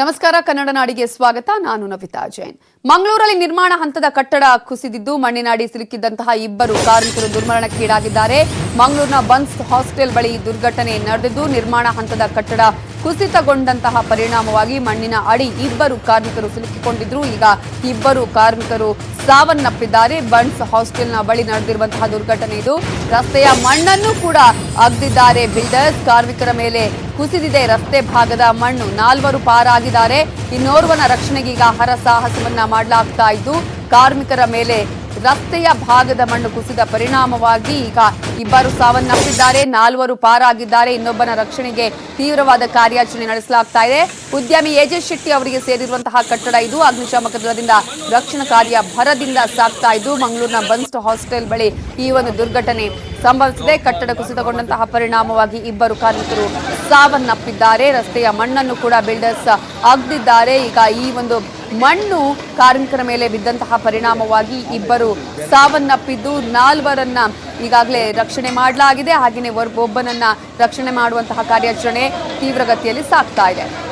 ನಮಸ್ಕಾರ, ಕನ್ನಡ ನಾಡಿಗೆ ಸ್ವಾಗತ. ನಾನು ನವಿತಾ ಜೈನ್. ಮಂಗಳೂರಲ್ಲಿ ನಿರ್ಮಾಣ ಹಂತದ ಕಟ್ಟಡ ಕುಸಿದಿದ್ದು, ಮಣ್ಣಿನಾಡಿ ಸಿಲುಕಿದ್ದಂತಹ ಇಬ್ಬರು ಕಾರ್ಮಿಕರು ದುರ್ಮರಣಕ್ಕೀಡಾಗಿದ್ದಾರೆ ಮಂಗಳೂರಿನ ಬನ್ಸ್ ಹಾಸ್ಟೆಲ್ ಬಳಿ ದುರ್ಘಟನೆ ನಡೆದಿದ್ದು, ನಿರ್ಮಾಣ ಹಂತದ ಕಟ್ಟಡ ಕುಸಿತಗೊಂಡಂತಹ ಪರಿಣಾಮವಾಗಿ ಮಣ್ಣಿನ ಅಡಿ ಇಬ್ಬರು ಕಾರ್ಮಿಕರು ಸಿಲುಕಿಕೊಂಡಿದ್ರು. ಈಗ ಇಬ್ಬರು ಕಾರ್ಮಿಕರು ಸಾವನ್ನಪ್ಪಿದ್ದಾರೆ. ಬನ್ಸ್ ಹಾಸ್ಟೆಲ್ನ ಬಳಿ ನಡೆದಿರುವಂತಹ ದುರ್ಘಟನೆ ಇದು. ರಸ್ತೆಯ ಮಣ್ಣನ್ನು ಕೂಡ ಅಗ್ದಿದ್ದಾರೆ ಬಿಲ್ಡರ್ಸ್. ಕಾರ್ಮಿಕರ ಮೇಲೆ ಕುಸಿದಿದೆ ರಸ್ತೆ ಭಾಗದ ಮಣ್ಣು. ನಾಲ್ವರು ಪಾರಾಗಿದ್ದಾರೆ. ಇನ್ನೋರ್ವನ ರಕ್ಷಣೆಗೀಗ ಹರಸಾಹಸವನ್ನ ಮಾಡಲಾಗ್ತಾ ಇದ್ದು, ಕಾರ್ಮಿಕರ ಮೇಲೆ ರಸ್ತೆಯ ಭಾಗದ ಮಣ್ಣು ಕುಸಿದ ಪರಿಣಾಮವಾಗಿ ಈಗ ಇಬ್ಬರು ಸಾವನ್ನಪ್ಪಿದ್ದಾರೆ, ನಾಲ್ವರು ಪಾರಾಗಿದ್ದಾರೆ. ಇನ್ನೊಬ್ಬನ ರಕ್ಷಣೆಗೆ ತೀವ್ರವಾದ ಕಾರ್ಯಾಚರಣೆ ನಡೆಸಲಾಗ್ತಾ ಇದೆ. ಉದ್ಯಮಿ ಎಜೆ ಶೆಟ್ಟಿ ಅವರಿಗೆ ಸೇರಿರುವಂತಹ ಕಟ್ಟಡ ಇದು ಅಗ್ನಿಶಾಮಕ ದಳದಿಂದ ರಕ್ಷಣಾ ಕಾರ್ಯ ಭರದಿಂದ ಸಾಗ್ತಾ ಇದ್ದು, ಮಂಗಳೂರಿನ ಬನ್ಸ್ಟ್ ಹಾಸ್ಟೆಲ್ ಬಳಿ ಈ ಒಂದು ದುರ್ಘಟನೆ ಸಂಭವಿಸಿದೆ. ಕಟ್ಟಡ ಕುಸಿತಗೊಂಡಂತಹ ಪರಿಣಾಮವಾಗಿ ಇಬ್ಬರು ಕಾರ್ಮಿಕರು ಸಾವನ್ನಪ್ಪಿದ್ದಾರೆ. ರಸ್ತೆಯ ಮಣ್ಣನ್ನು ಕೂಡ ಬಿಲ್ಡರ್ಸ್ ಅಗ್ದಿದ್ದಾರೆ ಈಗ ಈ ಒಂದು ಮಣ್ಣು ಕಾರ್ಮಿಕರ ಮೇಲೆ ಬಿದ್ದಂತಹ ಪರಿಣಾಮವಾಗಿ ಇಬ್ಬರು ಸಾವನ್ನಪ್ಪಿದ್ದು ನಾಲ್ವರನ್ನ ಈಗಾಗಲೇ ರಕ್ಷಣೆ ಮಾಡಲಾಗಿದೆ. ಹಾಗೆಯೇ ಒಬ್ಬ- ಒಬ್ಬನನ್ನ ರಕ್ಷಣೆ ಮಾಡುವಂತಹ ಕಾರ್ಯಾಚರಣೆ ತೀವ್ರಗತಿಯಲ್ಲಿ ಸಾಗ್ತಾ ಇದೆ.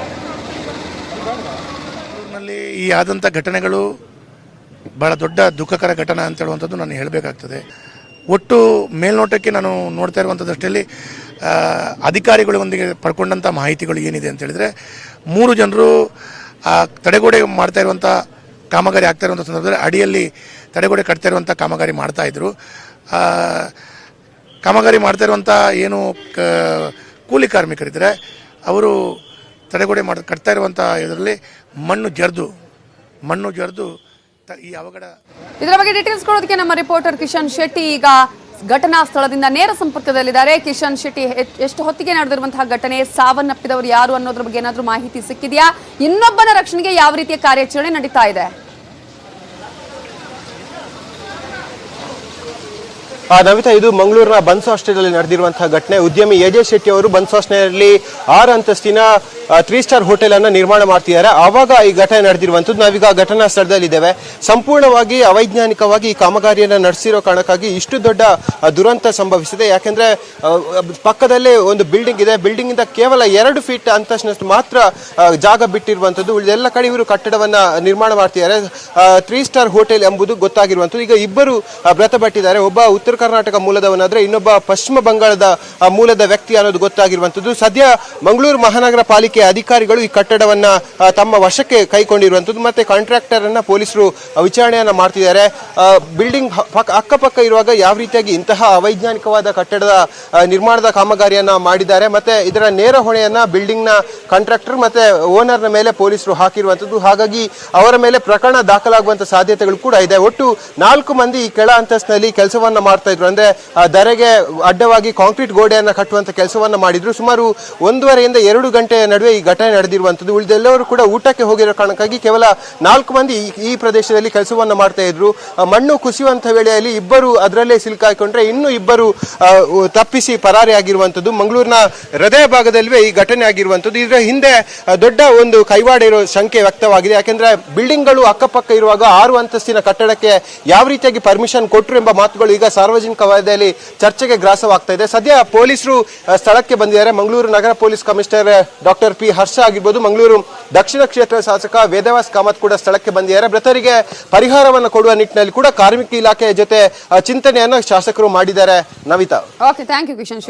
ಈ ಆದಂಥ ಘಟನೆಗಳು ಬಹಳ ದೊಡ್ಡ ದುಃಖಕರ ಘಟನೆ ಅಂತ ಹೇಳುವಂಥದ್ದು ನಾನು ಹೇಳಬೇಕಾಗ್ತದೆ. ಒಟ್ಟು ಮೇಲ್ನೋಟಕ್ಕೆ ನಾನು ನೋಡ್ತಾ ಇರುವಂಥದ್ದಷ್ಟರಲ್ಲಿ ಅಧಿಕಾರಿಗಳೊಂದಿಗೆ ಪಡ್ಕೊಂಡಂಥ ಮಾಹಿತಿಗಳು ಏನಿದೆ ಅಂತ ಹೇಳಿದ್ರೆ, ಮೂರು ಜನರು ಆ ತಡೆಗೋಡೆ ಮಾಡ್ತಾ ಇರುವಂಥ ಕಾಮಗಾರಿ ಆಗ್ತಾ ಇರುವಂಥ ಸಂದರ್ಭದಲ್ಲಿ ಅಡಿಯಲ್ಲಿ ತಡೆಗೋಡೆ ಕಟ್ತಾ ಇರುವಂಥ ಕಾಮಗಾರಿ ಮಾಡ್ತಾ ಇದ್ರು. ಕಾಮಗಾರಿ ಮಾಡ್ತಾ ಇರುವಂಥ ಏನು ಕೂಲಿ ಕಾರ್ಮಿಕರಿದ್ರೆ ಅವರು ತಡೆಗೋಡೆ ಮಾಡ, ಕಟ್ತಾ ಇರುವಂಥ ಇದರಲ್ಲಿ ಮಣ್ಣು ಜರ್ದು ಮಣ್ಣು ಜರ್ದು ಈ ಅವಘಡ ಇದರ ಬಗ್ಗೆ ಡೀಟೇಲ್ಸ್ ಕೊಡೋದಕ್ಕೆ ನಮ್ಮ ರಿಪೋರ್ಟರ್ ಕಿಶನ್ ಶೆಟ್ಟಿ ಈಗ ಘಟನಾ ಸ್ಥಳದಿಂದ ನೇರ ಸಂಪರ್ಕದಲ್ಲಿದ್ದಾರೆ. ಕಿಶನ್ ಶೆಟ್ಟಿ ಎಷ್ಟು ಹೊತ್ತಿಗೆ ನಡೆದಿರುವಂತಹ ಘಟನೆ, ಸಾವನ್ನಪ್ಪಿದವರು ಯಾರು ಅನ್ನೋದ್ರ ಬಗ್ಗೆ ಏನಾದರೂ ಮಾಹಿತಿ ಸಿಕ್ಕಿದೆಯಾ? ಇನ್ನೊಬ್ಬನ ರಕ್ಷಣೆಗೆ ಯಾವ ರೀತಿಯ ಕಾರ್ಯಾಚರಣೆ ನಡೀತಾ ಇದೆ? ನವಿತಾ, ಇದು ಮಂಗಳೂರಿನ ಬನ್ಸ್ ಹಾಸ್ಟೆಲ್ ನಡೆದಿರುವಂತಹ ಘಟನೆ. ಉದ್ಯಮಿ ಎಜೆ ಶೆಟ್ಟಿ ಅವರು ಬನ್ಸ್ ಹಾಸ್ಟೆಲ್ನಲ್ಲಿ ಆರು ಅಂತಸ್ತಿನ ತ್ರೀ ಸ್ಟಾರ್ ಹೋಟೆಲ್ ಅನ್ನ ನಿರ್ಮಾಣ ಮಾಡ್ತಿದ್ದಾರೆ. ಆವಾಗ ಈ ಘಟನೆ ನಡೆದಿರುವಂತದ್ದು ನಾವೀಗ ಘಟನಾ ಸ್ಥಳದಲ್ಲಿದ್ದೇವೆ ಸಂಪೂರ್ಣವಾಗಿ ಅವೈಜ್ಞಾನಿಕವಾಗಿ ಈ ಕಾಮಗಾರಿಯನ್ನು ನಡೆಸಿರೋ ಕಾರಣಕ್ಕಾಗಿ ಇಷ್ಟು ದೊಡ್ಡ ದುರಂತ ಸಂಭವಿಸಿದೆ. ಯಾಕೆಂದ್ರೆ ಪಕ್ಕದಲ್ಲೇ ಒಂದು ಬಿಲ್ಡಿಂಗ್ ಇದೆ. ಬಿಲ್ಡಿಂಗ್ ಇಂದ ಕೇವಲ ಎರಡು ಫೀಟ್ ಅಂತಸ್ತಿನಷ್ಟು ಮಾತ್ರ ಜಾಗ ಬಿಟ್ಟಿರುವಂತದ್ದು ಉಳಿದೆಲ್ಲ ಕಡೆ ಇವರು ಕಟ್ಟಡವನ್ನ ನಿರ್ಮಾಣ ಮಾಡ್ತಿದ್ದಾರೆ. ತ್ರೀ ಸ್ಟಾರ್ ಹೋಟೆಲ್ ಎಂಬುದು ಗೊತ್ತಾಗಿರುವಂತದ್ದು ಈಗ ಇಬ್ಬರು ಮೃತಪಟ್ಟಿದ್ದಾರೆ. ಒಬ್ಬ ಉತ್ತರ ಕರ್ನಾಟಕ ಮೂಲದವನಾದ್ರೆ, ಇನ್ನೊಬ್ಬ ಪಶ್ಚಿಮ ಬಂಗಾಳದ ಮೂಲದ ವ್ಯಕ್ತಿ ಅನ್ನೋದು ಗೊತ್ತಾಗಿರುವಂತದ್ದು ಸದ್ಯ ಮಂಗಳೂರು ಮಹಾನಗರ ಪಾಲಿಕೆ ಅಧಿಕಾರಿಗಳು ಈ ಕಟ್ಟಡವನ್ನ ತಮ್ಮ ವಶಕ್ಕೆ ಕೈಕೊಂಡಿರುವಂತದ್ದು ಮತ್ತೆ ಕಾಂಟ್ರಾಕ್ಟರ್ ಅನ್ನ ಪೊಲೀಸರು ವಿಚಾರಣೆಯನ್ನ ಮಾಡ್ತಿದ್ದಾರೆ. ಬಿಲ್ಡಿಂಗ್ ಪಕ್ಕ- ಅಕ್ಕಪಕ್ಕ ಇರುವಾಗ ಯಾವ ರೀತಿಯಾಗಿ ಇಂತಹ ಅವೈಜ್ಞಾನಿಕವಾದ ಕಟ್ಟಡದ ನಿರ್ಮಾಣದ ಕಾಮಗಾರಿಯನ್ನ ಮಾಡಿದ್ದಾರೆ ಮತ್ತೆ ಇದರ ನೇರ ಹೊಣೆಯನ್ನ ಬಿಲ್ಡಿಂಗ್ನ ಕಾಂಟ್ರಾಕ್ಟರ್ ಮತ್ತೆ ಓನರ್ನ ಮೇಲೆ ಪೊಲೀಸರು ಹಾಕಿರುವಂತದ್ದು ಹಾಗಾಗಿ ಅವರ ಮೇಲೆ ಪ್ರಕರಣ ದಾಖಲಾಗುವಂತ ಸಾಧ್ಯತೆಗಳು ಕೂಡ ಇದೆ. ಒಟ್ಟು ನಾಲ್ಕು ಮಂದಿ ಈ ಕೆಳ ಅಂತಸ್ತಿನಲ್ಲಿ ಕೆಲಸವನ್ನ ಮಾಡ್ತಾ ಇದ್ರು. ಅಂದ್ರೆ ಧರೆಗೆ ಅಡ್ಡವಾಗಿ ಕಾಂಕ್ರೀಟ್ ಗೋಡೆಯನ್ನ ಕಟ್ಟುವಂತ ಕೆಲಸವನ್ನ ಮಾಡಿದ್ರು. ಸುಮಾರು ಒಂದೂವರೆಯಿಂದ ಎರಡು ಗಂಟೆ ನಡುವೆ ಈ ಘಟನೆ ನಡೆದಿರುವಂತದ್ದು ಉಳಿದೆಲ್ಲರೂ ಕೂಡ ಊಟಕ್ಕೆ ಹೋಗಿರೋ ಕಾರಣಕ್ಕಾಗಿ ಕೇವಲ ನಾಲ್ಕು ಮಂದಿ ಈ- ಪ್ರದೇಶದಲ್ಲಿ ಕೆಲಸವನ್ನು ಮಾಡ್ತಾ ಇದ್ರು. ಮಣ್ಣು ಕುಸಿಯುವಂತ ವೇಳೆಯಲ್ಲಿ ಇಬ್ಬರು ಅದರಲ್ಲೇ ಸಿಲುಕಾಕೊಂಡ್ರೆ ಇನ್ನು ಇಬ್ಬರು ತಪ್ಪಿಸಿ ಪರಾರಿ ಪರಾರಿಯಾಗಿರುವಂತದ್ದು ಮಂಗಳೂರಿನ ಹೃದಯ ಭಾಗದಲ್ಲಿವೆ ಈ ಘಟನೆ ಆಗಿರುವಂತದ್ದು ಇದರ ಹಿಂದೆ ದೊಡ್ಡ ಒಂದು ಕೈವಾಡ ಇರೋ ಶಂಕೆ ವ್ಯಕ್ತವಾಗಿದೆ. ಯಾಕೆಂದ್ರೆ ಬಿಲ್ಡಿಂಗ್ಗಳು ಅಕ್ಕಪಕ್ಕ ಇರುವಾಗ ಆರು ಅಂತಸ್ತಿನ ಕಟ್ಟಡಕ್ಕೆ ಯಾವ ರೀತಿಯಾಗಿ ಪರ್ಮಿಷನ್ ಕೊಟ್ಟರು ಎಂಬ ಮಾತುಗಳು ಈಗ ಸಾರ್ವಜನಿಕ ವಲಯದಲ್ಲಿ ಚರ್ಚೆಗೆ ಗ್ರಾಸವಾಗ್ತಾ ಇದೆ. ಸದ್ಯ ಪೊಲೀಸರು ಸ್ಥಳಕ್ಕೆ ಬಂದಿದ್ದಾರೆ. ಮಂಗಳೂರು ನಗರ police commissioner doctor P Harsha ಆಗಿರ್ಬೋದು, ಮಂಗಳೂರು ದಕ್ಷಿಣ ಕ್ಷೇತ್ರ ಶಾಸಕ ವೇದವಾಸ್ ಕಾಮತ್ ಕೂಡ ಸ್ಥಳಕ್ಕೆ ಬಂದಿದ್ದಾರೆ. ಮೃತರಿಗೆ ಪರಿಹಾರವನ್ನು ಕೊಡುವ ನಿಟ್ಟಿನಲ್ಲಿ ಕೂಡ ಕಾರ್ಮಿಕ ಇಲಾಖೆಯ ಜೊತೆ ಚಿಂತನೆಯನ್ನು ಶಾಸಕರು ಮಾಡಿದ್ದಾರೆ. Navitha okay thank you Kishan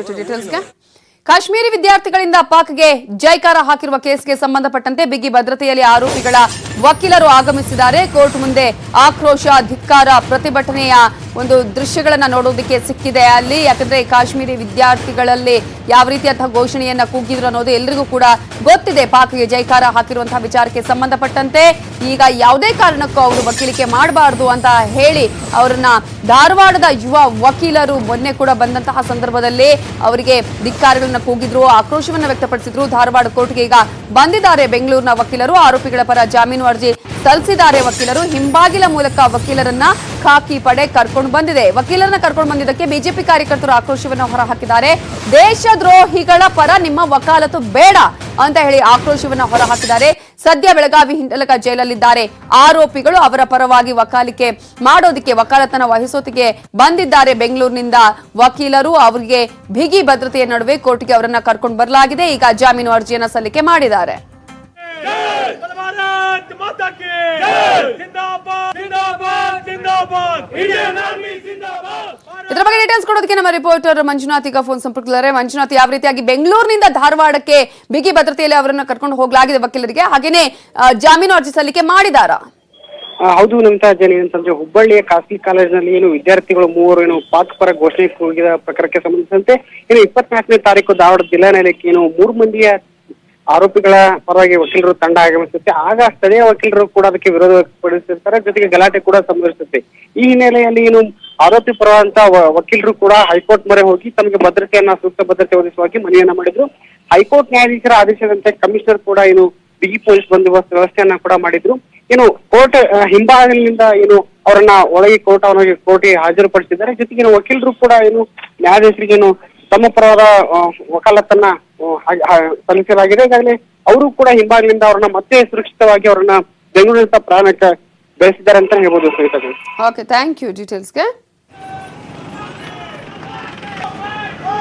Kashmiri ವಿದ್ಯಾರ್ಥಿಗಳಿಂದ ಪಾಕ್ಗೆ ಜೈಕಾರ ಹಾಕಿರುವ ಕೇಸ್ಗೆ ಸಂಬಂಧಪಟ್ಟಂತೆ ಬಿಗಿ ಭದ್ರತೆಯಲ್ಲಿ ಆರೋಪಿಗಳ ವಕೀಲರು ಆಗಮಿಸಿದ್ದಾರೆ. ಕೋರ್ಟ್ ಮುಂದೆ ಆಕ್ರೋಶ, ಧಿಕ್ಕಾರ, ಪ್ರತಿಭಟನೆಯ ಒಂದು ದೃಶ್ಯಗಳನ್ನು ನೋಡೋದಕ್ಕೆ ಸಿಕ್ಕಿದೆ. ಅಲ್ಲಿ ಯಾಕಂದ್ರೆ ಕಾಶ್ಮೀರಿ ವಿದ್ಯಾರ್ಥಿಗಳಲ್ಲಿ ಯಾವ ರೀತಿಯಂತಹ ಘೋಷಣೆಯನ್ನ ಕೂಗಿದ್ರು ಅನ್ನೋದು ಎಲ್ರಿಗೂ ಕೂಡ ಗೊತ್ತಿದೆ. ಪಾಕ್ಗೆ ಜೈಕಾರ ಹಾಕಿರುವಂತಹ ವಿಚಾರಕ್ಕೆ ಸಂಬಂಧಪಟ್ಟಂತೆ ಈಗ ಯಾವುದೇ ಕಾರಣಕ್ಕೂ ಅವರು ವಕೀಲಿಕೆ ಮಾಡಬಾರದು ಅಂತ ಹೇಳಿ ಅವರನ್ನ ಧಾರವಾಡದ ಯುವ ವಕೀಲರು ಮೊನ್ನೆ ಕೂಡ ಬಂದಂತಹ ಸಂದರ್ಭದಲ್ಲಿ ಅವರಿಗೆ ಧಿಕ್ಕಾರಗಳನ್ನ ಕೂಗಿದ್ರು, ಆಕ್ರೋಶವನ್ನ ವ್ಯಕ್ತಪಡಿಸಿದ್ರು. ಧಾರವಾಡ ಕೋರ್ಟ್ಗೆ ಈಗ ಬಂದಿದ್ದಾರೆ ಬೆಂಗಳೂರಿನ ವಕೀಲರು. ಆರೋಪಿಗಳ ಪರ ಜಾಮೀನು ಅರ್ಜಿ ಸಲ್ಲಿಸಿದ್ದಾರೆ ವಕೀಲರು. ಹಿಂಬಾಗಿಲ ಮೂಲಕ ವಕೀಲರನ್ನ ಖಾಕಿ ಪಡೆ ಕರ್ಕೊಂಡು ಬಂದಿದೆ. ವಕೀಲರನ್ನ ಕರ್ಕೊಂಡು ಬಂದಿದ್ದಕ್ಕೆ ಬಿಜೆಪಿ ಕಾರ್ಯಕರ್ತರು ಆಕ್ರೋಶವನ್ನ ಹೊರಹಾಕಿದ್ದಾರೆ. ದೇಶದ್ರೋಹಿಗಳ ಪರ ನಿಮ್ಮ ವಕಾಲತು ಬೇಡ ಅಂತ ಹೇಳಿ ಆಕ್ರೋಶವನ್ನ ಹೊರಹಾಕಿದ್ದಾರೆ. ಸದ್ಯ ಬೆಳಗಾವಿ ಹಿಂಡಲಕ ಜೈಲಲ್ಲಿದ್ದಾರೆ. ಆರೋಪಿಗಳು ಅವರ ಪರವಾಗಿ ವಕಾಲಿಕೆ ಮಾಡೋದಕ್ಕೆ ವಕಾಲತನ ವಹಿಸೋದಿಗೆ ಬಂದಿದ್ದಾರೆ. ಬೆಂಗಳೂರಿನಿಂದ ವಕೀಲರು ಅವರಿಗೆ ಬಿಗಿ ಭದ್ರತೆಯ ನಡುವೆ ಕೋರ್ಟ್ಗೆ ಅವರನ್ನ ಕರ್ಕೊಂಡು ಬರಲಾಗಿದೆ. ಈಗ ಜಾಮೀನು ಅರ್ಜಿಯನ್ನ ಸಲ್ಲಿಕೆ ಮಾಡಿದ್ದಾರೆ. ಬಗ್ಗೆ ಡೀಟೇಲ್ಸ್ ಕೊಡೋದಕ್ಕೆ ನಮ್ಮ ರಿಪೋರ್ಟರ್ ಮಂಜುನಾಥ್ ಈಗ ಫೋನ್ ಸಂಪರ್ಕಿದ್ದಾರೆ ಮಂಜುನಾಥ್, ಯಾವ ರೀತಿಯಾಗಿ ಬೆಂಗಳೂರಿನಿಂದ ಧಾರವಾಡಕ್ಕೆ ಬಿಗಿ ಭದ್ರತೆಯಲ್ಲಿ ಅವರನ್ನ ಕರ್ಕೊಂಡು ಹೋಗಲಾಗಿದೆ ವಕೀಲರಿಗೆ? ಹಾಗೇನೆ ಜಾಮೀನು ಅರ್ಜಿ ಸಲ್ಲಿಕೆ ಮಾಡಿದಾರ? ಹೌದು ನಮಿತಾ ಜನ ಏನಂತಂದ್ರೆ ಹುಬ್ಬಳ್ಳಿಯ ಖಾಸಗಿ ಕಾಲೇಜಿನಲ್ಲಿ ಏನು ವಿದ್ಯಾರ್ಥಿಗಳು ಮೂವರು ಏನು ಪಾಕ್ ಪರ ಘೋಷಣೆ ಕೂಗಿದ ಪ್ರಕರಣಕ್ಕೆ ಸಂಬಂಧಿಸಿದಂತೆ ಏನು ಇಪ್ಪತ್ನಾಲ್ಕನೇ ತಾರೀಕು ಧಾರವಾಡ ಜಿಲ್ಲಾ ನ್ಯಾಯಾಲಯಕ್ಕೆ ಏನು ಮೂರು ಮಂದಿಯ ಆರೋಪಿಗಳ ಪರವಾಗಿ ವಕೀಲರು ತಂಡ ಆಗಮಿಸುತ್ತೆ. ಆಗ ಸ್ಥಳೀಯ ವಕೀಲರು ಕೂಡ ಅದಕ್ಕೆ ವಿರೋಧ ವ್ಯಕ್ತಪಡಿಸಿರ್ತಾರೆ. ಜೊತೆಗೆ ಗಲಾಟೆ ಕೂಡ ಸಂಭವಿಸುತ್ತೆ. ಈ ಹಿನ್ನೆಲೆಯಲ್ಲಿ ಏನು ಆರೋಪಿ ಪರವಂತ ವಕೀಲರು ಕೂಡ ಹೈಕೋರ್ಟ್ ಮೊರೆ ಹೋಗಿ ತಮಗೆ ಭದ್ರತೆಯನ್ನ, ಸೂಕ್ತ ಭದ್ರತೆ ಒದಗಿಸುವಾಗಿ ಮನೆಯನ್ನ ಮಾಡಿದ್ರು. ಹೈಕೋರ್ಟ್ ನ್ಯಾಯಾಧೀಶರ ಆದೇಶದಂತೆ ಕಮಿಷನರ್ ಕೂಡ ಏನು ಬಿಗಿ ಪೊಲೀಸ್ ಬಂದೋಬಸ್ತ್ ವ್ಯವಸ್ಥೆಯನ್ನ ಕೂಡ ಮಾಡಿದ್ರು. ಏನು ಕೋರ್ಟ್ ಹಿಂಭಾಗಲಿನಿಂದ ಏನು ಅವರನ್ನ ಒಳಗೆ ಕೋರ್ಟ್, ಅವನಿಗೆ ಕೋರ್ಟ್ಗೆ ಹಾಜರುಪಡಿಸಿದ್ದಾರೆ. ಜೊತೆಗೆ ವಕೀಲರು ಕೂಡ ಏನು ನ್ಯಾಯಾಧೀಶರಿಗೆ ಏನು ತಮ್ಮ ಪರವಾದ ವಕಾಲತ್ತನ್ನ ಸಲ್ಲಿಸಲಾಗಿದೆ. ಈಗಾಗಲೇ ಅವರು ಕೂಡ ಹಿಂಭಾಗದಿಂದ ಅವರನ್ನ ಮತ್ತೆ ಸುರಕ್ಷಿತವಾಗಿ ಅವರನ್ನ ಬೆಂಗಳೂರಿನ ಪ್ರಯಾಣಕ್ಕೆ ಬೆಳೆಸಿದ್ದಾರೆ ಅಂತ ಹೇಳ್ಬೋದು ಸಹಿತ ಓಕೆ ಥ್ಯಾಂಕ್ ಯು ಡೀಟೇಲ್ಸ್ಗೆ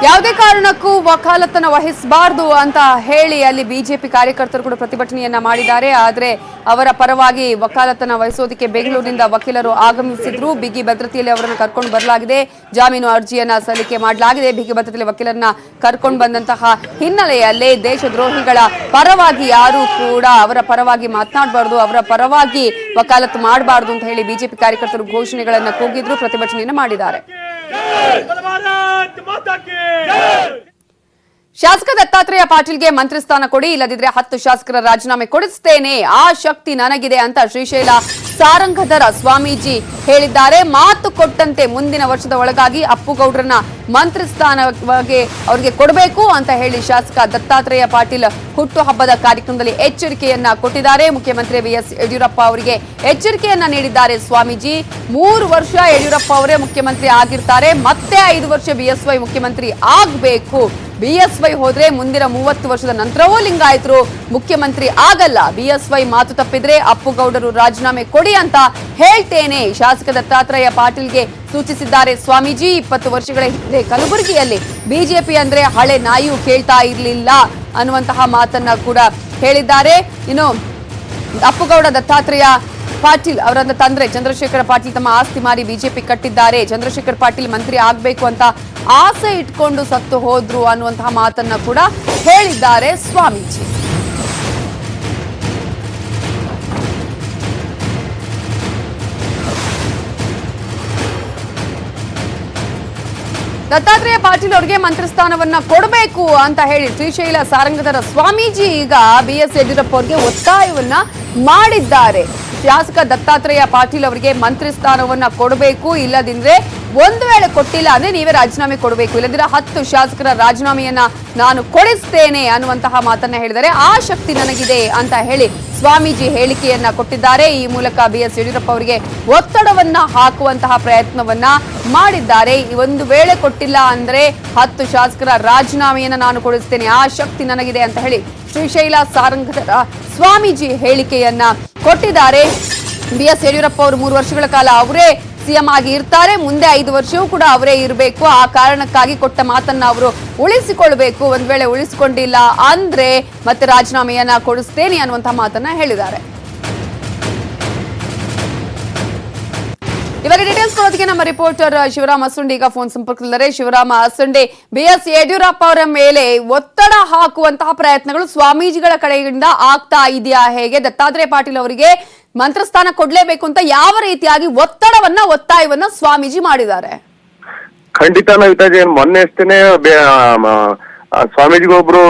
ಯಾವುದೇ ಕಾರಣಕ್ಕೂ ವಕಾಲತನ ವಹಿಸಬಾರ್ದು ಅಂತ ಹೇಳಿ ಅಲ್ಲಿ ಬಿಜೆಪಿ ಕಾರ್ಯಕರ್ತರು ಕೂಡ ಪ್ರತಿಭಟನೆಯನ್ನ ಮಾಡಿದ್ದಾರೆ. ಆದರೆ ಅವರ ಪರವಾಗಿ ವಕಾಲತನ ವಹಿಸೋದಕ್ಕೆ ಬೆಂಗಳೂರಿನಿಂದ ವಕೀಲರು ಆಗಮಿಸಿದ್ರು. ಬಿಗಿ ಭದ್ರತೆಯಲ್ಲಿ ಅವರನ್ನು ಕರ್ಕೊಂಡು ಬರಲಾಗಿದೆ. ಜಾಮೀನು ಅರ್ಜಿಯನ್ನ ಸಲ್ಲಿಕೆ ಮಾಡಲಾಗಿದೆ. ಬಿಗಿ ಭದ್ರತೆಯಲ್ಲಿ ವಕೀಲರನ್ನ ಕರ್ಕೊಂಡು ಬಂದಂತಹ ಹಿನ್ನೆಲೆಯಲ್ಲಿ ದೇಶದ್ರೋಹಿಗಳ ಪರವಾಗಿ ಯಾರು ಕೂಡ ಅವರ ಪರವಾಗಿ ಮಾತನಾಡಬಾರ್ದು, ಅವರ ಪರವಾಗಿ ವಕಾಲತ್ತು ಮಾಡಬಾರ್ದು ಅಂತ ಹೇಳಿ ಬಿಜೆಪಿ ಕಾರ್ಯಕರ್ತರು ಘೋಷಣೆಗಳನ್ನು ಕೂಗಿದ್ರು, ಪ್ರತಿಭಟನೆಯನ್ನು ಮಾಡಿದ್ದಾರೆ. ಮಾತಾ Good. ಶಾಸಕ ದತ್ತಾತ್ರೇಯ ಪಾಟೀಲ್ಗೆ ಮಂತ್ರಿ ಸ್ಥಾನ ಕೊಡಿ, ಇಲ್ಲದಿದ್ರೆ ಹತ್ತು ಶಾಸಕರ ರಾಜೀನಾಮೆ ಕೊಡಿಸ್ತೇನೆ, ಆ ಶಕ್ತಿ ನನಗಿದೆ ಅಂತ ಶ್ರೀಶೈಲ ಸಾರಂಗಧರ ಸ್ವಾಮೀಜಿ ಹೇಳಿದ್ದಾರೆ. ಮಾತು ಕೊಟ್ಟಂತೆ ಮುಂದಿನ ವರ್ಷದ ಒಳಗಾಗಿ ಅಪ್ಪುಗೌಡ್ರನ್ನ ಮಂತ್ರಿ ಸ್ಥಾನವಾಗಿ ಅವರಿಗೆ ಕೊಡಬೇಕು ಅಂತ ಹೇಳಿ ಶಾಸಕ ದತ್ತಾತ್ರೇಯ ಪಾಟೀಲ್ ಹುಟ್ಟುಹಬ್ಬದ ಕಾರ್ಯಕ್ರಮದಲ್ಲಿ ಎಚ್ಚರಿಕೆಯನ್ನ ಕೊಟ್ಟಿದ್ದಾರೆ. ಮುಖ್ಯಮಂತ್ರಿ ಬಿ ಎಸ್ ಯಡಿಯೂರಪ್ಪ ಅವರಿಗೆ ಎಚ್ಚರಿಕೆಯನ್ನ ನೀಡಿದ್ದಾರೆ ಸ್ವಾಮೀಜಿ. ಮೂರು ವರ್ಷ ಯಡಿಯೂರಪ್ಪ ಅವರೇ ಮುಖ್ಯಮಂತ್ರಿ ಆಗಿರ್ತಾರೆ. ಮತ್ತೆ ಐದು ವರ್ಷ ಬಿಎಸ್ವೈ ಮುಖ್ಯಮಂತ್ರಿ ಆಗ್ಬೇಕು. ಬಿಎಸ್ವೈ ಹೋದ್ರೆ ಮುಂದಿನ ಮೂವತ್ತು ವರ್ಷದ ನಂತರವೂ ಲಿಂಗಾಯತರು ಮುಖ್ಯಮಂತ್ರಿ ಆಗಲ್ಲ. ಬಿಎಸ್ವೈ ಮಾತು ತಪ್ಪಿದ್ರೆ ಅಪ್ಪುಗೌಡರು ರಾಜೀನಾಮೆ ಕೊಡಿ ಅಂತ ಹೇಳ್ತೇನೆ. ಶಾಸಕ ದತ್ತಾತ್ರೇಯ ಪಾಟೀಲ್ಗೆ ಸೂಚಿಸಿದ್ದಾರೆ ಸ್ವಾಮೀಜಿ. ಇಪ್ಪತ್ತು ವರ್ಷಗಳ ಹಿಂದೆ ಕಲಬುರಗಿಯಲ್ಲಿ ಬಿಜೆಪಿ ಅಂದ್ರೆ ಹಳೆ ನಾಯಿಯು ಕೇಳ್ತಾ ಇರಲಿಲ್ಲ ಅನ್ನುವಂತಹ ಮಾತನ್ನ ಕೂಡ ಹೇಳಿದ್ದಾರೆ. ಇನ್ನು ಅಪ್ಪುಗೌಡ ದತ್ತಾತ್ರೇಯ ಪಾಟೀಲ್ ಅವರನ್ನ ತಂದ್ರೆ ಚಂದ್ರಶೇಖರ ಪಾಟೀಲ್ ತಮ್ಮ ಆಸ್ತಿ ಮಾರಿ ಬಿಜೆಪಿ ಕಟ್ಟಿದ್ದಾರೆ. ಚಂದ್ರಶೇಖರ್ ಪಾಟೀಲ್ ಮಂತ್ರಿ ಆಗ್ಬೇಕು ಅಂತ ಆಸೆ ಇಟ್ಕೊಂಡು ಸತ್ತು ಹೋದ್ರು ಅನ್ನುವಂತಹ ಮಾತನ್ನ ಕೂಡ ಹೇಳಿದ್ದಾರೆ ಸ್ವಾಮೀಜಿ. ದತ್ತಾತ್ರೇಯ ಪಾಟೀಲ್ ಅವರಿಗೆ ಮಂತ್ರಿ ಸ್ಥಾನವನ್ನ ಕೊಡಬೇಕು ಅಂತ ಹೇಳಿ ಶ್ರೀಶೈಲ ಸಾರಂಗಧರ ಸ್ವಾಮೀಜಿ ಈಗ ಬಿ ಎಸ್ ಯಡಿಯೂರಪ್ಪ ಅವರಿಗೆ ಒತ್ತಾಯವನ್ನ ಮಾಡಿದ್ದಾರೆ. ಶಾಸಕ ದತ್ತಾತ್ರೇಯ ಪಾಟೀಲ್ ಅವರಿಗೆ ಮಂತ್ರಿ ಸ್ಥಾನವನ್ನ ಕೊಡಬೇಕು, ಇಲ್ಲದಿದ್ರೆ ಒಂದು ವೇಳೆ ಕೊಟ್ಟಿಲ್ಲ ಅಂದ್ರೆ ನೀವೇ ರಾಜೀನಾಮೆ ಕೊಡಬೇಕು. ಇಲ್ಲದಿರ ಹತ್ತು ಶಾಸಕರ ರಾಜೀನಾಮೆಯನ್ನ ನಾನು ಕೊಡಿಸ್ತೇನೆ ಅನ್ನುವಂತಹ ಮಾತನ್ನ ಹೇಳಿದರೆ ಆ ಶಕ್ತಿ ನನಗಿದೆ ಅಂತ ಹೇಳಿ ಸ್ವಾಮೀಜಿ ಹೇಳಿಕೆಯನ್ನ ಕೊಟ್ಟಿದ್ದಾರೆ. ಈ ಮೂಲಕ ಬಿ ಎಸ್ ಯಡಿಯೂರಪ್ಪ ಅವರಿಗೆ ಒತ್ತಡವನ್ನ ಹಾಕುವಂತಹ ಪ್ರಯತ್ನವನ್ನ ಮಾಡಿದ್ದಾರೆ. ಈ ಒಂದು ವೇಳೆ ಕೊಟ್ಟಿಲ್ಲ ಅಂದ್ರೆ ಹತ್ತು ಶಾಸಕರ ರಾಜೀನಾಮೆಯನ್ನ ನಾನು ಕೊಡಿಸ್ತೇನೆ. ಆ ಶಕ್ತಿ ನನಗಿದೆ ಅಂತ ಹೇಳಿ ಶ್ರೀಶೈಲ ಸಾರಂಗಧರ ಸ್ವಾಮೀಜಿ ಹೇಳಿಕೆಯನ್ನ ಕೊಟ್ಟಿದ್ದಾರೆ. ಬಿ ಎಸ್ ಯಡಿಯೂರಪ್ಪ ಅವರು ಮೂರು ವರ್ಷಗಳ ಕಾಲ ಅವರೇ ಸಿಎಂ ಆಗಿ ಇರ್ತಾರೆ. ಮುಂದೆ ಐದು ವರ್ಷವೂ ಕೂಡ ಅವರೇ ಇರಬೇಕು. ಆ ಕಾರಣಕ್ಕಾಗಿ ಕೊಟ್ಟ ಮಾತನ್ನ ಅವರು ಉಳಿಸಿಕೊಳ್ಬೇಕು. ಒಂದ್ ವೇಳೆ ಉಳಿಸಿಕೊಂಡಿಲ್ಲ ಅಂದ್ರೆ ಮತ್ತೆ ರಾಜೀನಾಮೆಯನ್ನ ಕೊಡಿಸ್ತೇನೆ ಅನ್ನುವಂತಹ ಮಾತನ್ನ ಹೇಳಿದ್ದಾರೆ. ಇವಾಗ ಡೀಟೇಲ್ಸ್ ಕೊಡೋದಕ್ಕೆ ನಮ್ಮ ರಿಪೋರ್ಟರ್ ಶಿವರಾಮ ಅಸುಂಡಿ ಈಗ ಫೋನ್ ಸಂಪರ್ಕದಲ್ಲಿದ್ದಾರೆ. ಶಿವರಾಮ ಅಸುಂಡಿ ಬಿ ಎಸ್ ಯಡಿಯೂರಪ್ಪ ಅವರ ಮೇಲೆ ಒತ್ತಡ ಹಾಕುವಂತಹ ಪ್ರಯತ್ನಗಳು ಸ್ವಾಮೀಜಿಗಳ ಕಡೆಯಿಂದ ಆಗ್ತಾ ಇದೆಯಾ ಹೇಗೆ? ದತ್ತಾತ್ರೇಯ ಪಾಟೀಲ್ ಅವರಿಗೆ ಮಂತ್ರಸ್ಥಾನ ಕೊಡ್ಲೇಬೇಕು ಅಂತ ಯಾವ ರೀತಿಯಾಗಿ ಒತ್ತಡವನ್ನ, ಒತ್ತಾಯವನ್ನ ಸ್ವಾಮೀಜಿ ಮಾಡಿದ್ದಾರೆ? ಖಂಡಿತ ನವಿತಾಜಿ ಮೊನ್ನೆ ಅಷ್ಟೇನೆ ಸ್ವಾಮೀಜಿಗೊಬ್ರು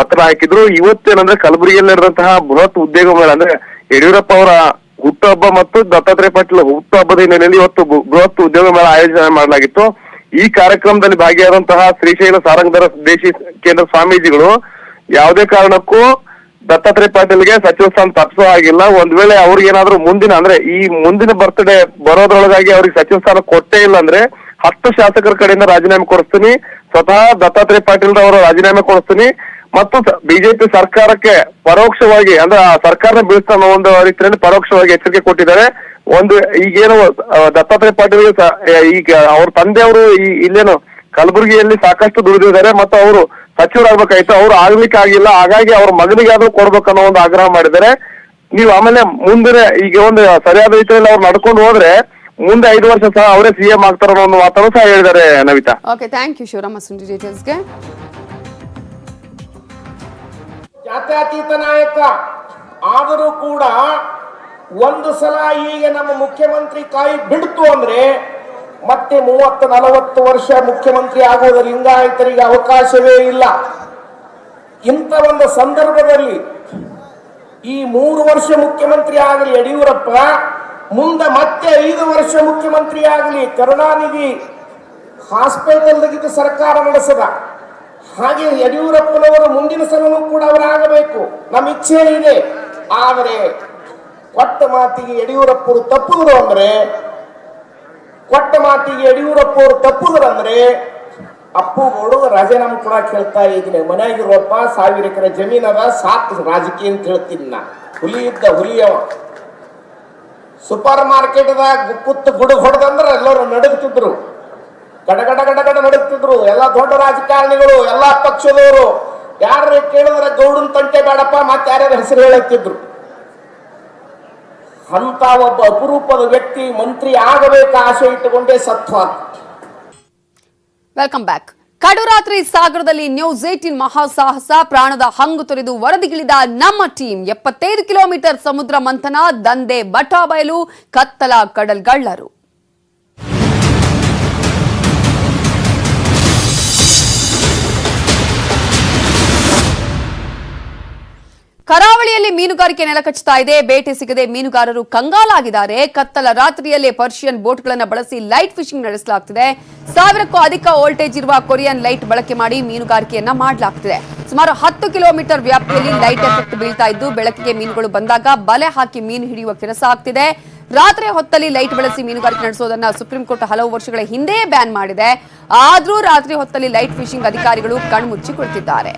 ಒತ್ತಡ ಹಾಕಿದ್ರು. ಇವತ್ತೇನಂದ್ರೆ ಕಲಬುರಗಿಯಲ್ಲಿ ನಡೆದಂತಹ ಬೃಹತ್ ಉದ್ಯೋಗ ಮೇಳ ಅಂದ್ರೆ ಯಡಿಯೂರಪ್ಪ ಅವರ ಹುಟ್ಟುಹಬ್ಬ ಮತ್ತು ದತ್ತಾತ್ರೇಯ ಪಾಟೀಲ್ ಹುಟ್ಟುಹಬ್ಬದ ಹಿನ್ನೆಲೆಯಲ್ಲಿ ಇವತ್ತು ಬೃಹತ್ ಉದ್ಯೋಗ ಮೇಳ ಆಯೋಜನೆ ಮಾಡಲಾಗಿತ್ತು. ಈ ಕಾರ್ಯಕ್ರಮದಲ್ಲಿ ಭಾಗಿಯಾದಂತಹ ಶ್ರೀಶೈಲ ಸಾರಂಗಧರ ದೇಶಿ ಕೇಂದ್ರ ಸ್ವಾಮೀಜಿಗಳು ಯಾವುದೇ ಕಾರಣಕ್ಕೂ ದತ್ತಾತ್ರೇಯ ಪಾಟೀಲ್ಗೆ ಸಚಿವ ಸ್ಥಾನ ತಪ್ಪಿಸೋ ಆಗಿಲ್ಲ ಒಂದ್ ವೇಳೆ ಅವ್ರಿಗೆ ಏನಾದ್ರು ಮುಂದಿನ ಅಂದ್ರೆ ಈ ಮುಂದಿನ ಬರ್ತ್ಡೇ ಬರೋದ್ರೊಳಗಾಗಿ ಅವ್ರಿಗೆ ಸಚಿವ ಸ್ಥಾನ ಕೊಟ್ಟೇ ಇಲ್ಲ ಅಂದ್ರೆ ಹತ್ತು ಶಾಸಕರ ಕಡೆಯಿಂದ ರಾಜೀನಾಮೆ ಕೊಡಿಸ್ತೀನಿ. ಸ್ವತಃ ದತ್ತಾತ್ರೇಯ ಪಾಟೀಲ್ ಅವರು ರಾಜೀನಾಮೆ ಕೊಡಿಸ್ತೀನಿ. ಮತ್ತು ಬಿಜೆಪಿ ಸರ್ಕಾರಕ್ಕೆ ಪರೋಕ್ಷವಾಗಿ ಅಂದ್ರೆ ಆ ಸರ್ಕಾರನ ಬೀಳಿಸ್ತಾ ಅನ್ನೋ ಒಂದು ರೀತಿಯಲ್ಲಿ ಪರೋಕ್ಷವಾಗಿ ಎಚ್ಚರಿಕೆ ಕೊಟ್ಟಿದ್ದಾರೆ. ಒಂದು ಈಗೇನು ದತ್ತಾತ್ರೇಯ ಪಾಟೀಲ್ ಈಗ ಅವ್ರ ತಂದೆಯವರು ಈ ಇಲ್ಲೇನು ಕಲಬುರಗಿಯಲ್ಲಿ ಸಾಕಷ್ಟು ದುಡಿದಿದ್ದಾರೆ ಮತ್ತು ಅವರು ಸಚಿವರಾಗಬೇಕಾಯ್ತು. ಅವ್ರು ಆಗ್ಲಿಕ್ಕೆ ಆಗಿಲ್ಲ. ಹಾಗಾಗಿ ಅವ್ರ ಮಗನಿಗಾದ್ರೂ ಕೊಡ್ಬೇಕನ್ನೋ ಒಂದು ಆಗ್ರಹ ಮಾಡಿದ್ದಾರೆ. ನೀವು ಆಮೇಲೆ ಮುಂದೆ ಈಗ ಒಂದು ಸರಿಯಾದ ರೀತಿಯಲ್ಲಿ ಅವ್ರು ನಡ್ಕೊಂಡು ಹೋದ್ರೆ ಮುಂದೆ ಐದು ವರ್ಷ ಸಹ ಅವರೇ ಸಿಎಂ ಆಗ್ತಾರೋ ಅನ್ನೋ ಮಾತನ್ನು ಸಹ ಹೇಳಿದ್ದಾರೆ Navitha. Okay thank you Shivarama Sundi ಡೀಟೇಲ್ಸ್ಗೆ ಜಾತ್ಯತೀತ ನಾಯಕ. ಆದರೂ ಕೂಡ ಒಂದು ಸಲ ಈಗ ನಮ್ಮ ಮುಖ್ಯಮಂತ್ರಿ ಕಾಯಿ ಬಿಡ್ತು ಅಂದ್ರೆ ಮತ್ತೆ ಮೂವತ್ತು, ನಲವತ್ತು ವರ್ಷ ಮುಖ್ಯಮಂತ್ರಿ ಆಗುವುದು ಲಿಂಗಾಯತರಿಗೆ ಅವಕಾಶವೇ ಇಲ್ಲ. ಇಂಥ ಒಂದು ಸಂದರ್ಭದಲ್ಲಿ ಈ ಮೂರು ವರ್ಷ ಮುಖ್ಯಮಂತ್ರಿ ಆಗಲಿ ಯಡಿಯೂರಪ್ಪ, ಮುಂದೆ ಮತ್ತೆ ಐದು ವರ್ಷ ಮುಖ್ಯಮಂತ್ರಿ ಆಗಲಿ ಕರುಣಾನಿಧಿ ಹಾಸ್ಪಿಟಲ್ ಸರ್ಕಾರ ನಡೆಸದ. ಹಾಗೆ ಯಡಿಯೂರಪ್ಪನವರು ಮುಂದಿನ ಸಲನೂ ಕೂಡ ಅವರಾಗಬೇಕು. ನಮ್ಮ ಇಚ್ಛೆ ಇದೆ. ಆದರೆ ಕೊಟ್ಟ ಮಾತಿಗೆ ಯಡಿಯೂರಪ್ಪರು ತಪ್ಪಿದ್ರು ಅಂದ್ರೆ, ಕೊಟ್ಟ ಮಾತಿಗೆ ಯಡಿಯೂರಪ್ಪವರು ತಪ್ಪಿದ್ರು ಅಂದ್ರೆ ಅಪ್ಪುಗಳು ರಾಜೀನಾಮೆ ಕೂಡ ಕೇಳ್ತಾ ಇದ್ದೀನಿ. ಮನೆಯಾಗಿರುವಪ್ಪ ಸಾವಿರ ಎಕರೆ ಜಮೀನದ ಸಾಕು ರಾಜಕೀಯ ಅಂತ ಹೇಳ್ತೀನಿ ನಾ. ಹುಲಿ ಇದ್ದ ಹುಲಿಯವ ಸೂಪರ್ ಮಾರ್ಕೆಟ್ದಾಗ ಕುತ್ತು ಗುಡುಗ್ ಹೊಡೆದಂದ್ರೆ ಎಲ್ಲರೂ ನಡುಗ್ತಿದ್ರು. ಗಡ ಗಡ ನಡುಗ್ತಿದ್ರು ಎಲ್ಲ ದೊಡ್ಡ ರಾಜಕಾರಣಿಗಳು, ಎಲ್ಲಾ ಪಕ್ಷದವರು. ಯಾರ ಕೇಳಿದ್ರೆ ಗೌಡನ್ ತಂಟೆ ಬೇಡಪ್ಪ ಮತ್ತೆ ಯಾರ್ಯಾರ ಹೆಸರು ಹೇಳುತ್ತಿದ್ರು. ಅಂತ ಒಬ್ಬ ಅಪರೂಪದ ವ್ಯಕ್ತಿ, ಮಂತ್ರಿ ಆಗಬೇಕು ಆಸೆ ಇಟ್ಟುಕೊಂಡೇ ಸತ್ವ. ವೆಲ್ಕಮ್ ಬ್ಯಾಕ್ ಕಡುರಾತ್ರಿ ಸಾಗರದಲ್ಲಿ ನ್ಯೂಸ್ ಏಟಿನ್ ಮಹಾಸಾಹಸ, ಪ್ರಾಣದ ಹಂಗು ತೊರೆದು ವರದಿಗಿಳಿದ ನಮ್ಮ ಟೀಮ್ ಎಪ್ಪತ್ತೈದು ಕಿಲೋಮೀಟರ್ ಸಮುದ್ರ ಮಂಥನ, ದಂಧೆ, ಬಟಾಬಯಲು, ಕತ್ತಲ, ಕಡಲ್ಗಳ್ಳರು. ಕರಾವಳಿಯಲ್ಲಿ ಮೀನುಗಾರಿಕೆ ನೆಲಕಚ್ಚುತ್ತಾ ಇದೆ. ಬೇಟೆ ಸಿಗದೆ ಮೀನುಗಾರರು ಕಂಗಾಲಾಗಿದ್ದಾರೆ. ಕತ್ತಲ ರಾತ್ರಿಯಲ್ಲೇ ಪರ್ಷಿಯನ್ ಬೋಟ್ಗಳನ್ನು ಬಳಸಿ ಲೈಟ್ ಫಿಶಿಂಗ್ ನಡೆಸಲಾಗ್ತಿದೆ. ಸಾವಿರಕ್ಕೂ ಅಧಿಕ ವೋಲ್ಟೇಜ್ ಇರುವ ಕೊರಿಯನ್ ಲೈಟ್ ಬಳಕೆ ಮಾಡಿ ಮೀನುಗಾರಿಕೆಯನ್ನ ಮಾಡಲಾಗ್ತಿದೆ. ಸುಮಾರು ಹತ್ತು ಕಿಲೋಮೀಟರ್ ವ್ಯಾಪ್ತಿಯಲ್ಲಿ ಲೈಟ್ ಎಫೆಕ್ಟ್ ಬೀಳ್ತಾ ಇದ್ದು, ಬೆಳಕಿಗೆ ಮೀನುಗಳು ಬಂದಾಗ ಬಲೆ ಹಾಕಿ ಮೀನು ಹಿಡಿಯುವ ಕೆಲಸ ಆಗ್ತಿದೆ. ರಾತ್ರಿ ಹೊತ್ತಲ್ಲಿ ಲೈಟ್ ಬಳಸಿ ಮೀನುಗಾರಿಕೆ ನಡೆಸೋದನ್ನ ಸುಪ್ರೀಂ ಕೋರ್ಟ್ ಹಲವು ವರ್ಷಗಳ ಹಿಂದೆ ಬ್ಯಾನ್ ಮಾಡಿದೆ. ಆದರೂ ರಾತ್ರಿ ಹೊತ್ತಲ್ಲಿ ಲೈಟ್ ಫಿಶಿಂಗ್ ಅಧಿಕಾರಿಗಳು ಕಣ್ಮುಚ್ಚಿ ಕುಳಿತಿದ್ದಾರೆ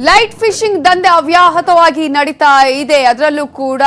ಲೈಟ್ ಫಿಶಿಂಗ್ ದಂಧೆ ಅವ್ಯಾಹತವಾಗಿ ನಡೀತಾ ಇದೆ. ಅದರಲ್ಲೂ ಕೂಡ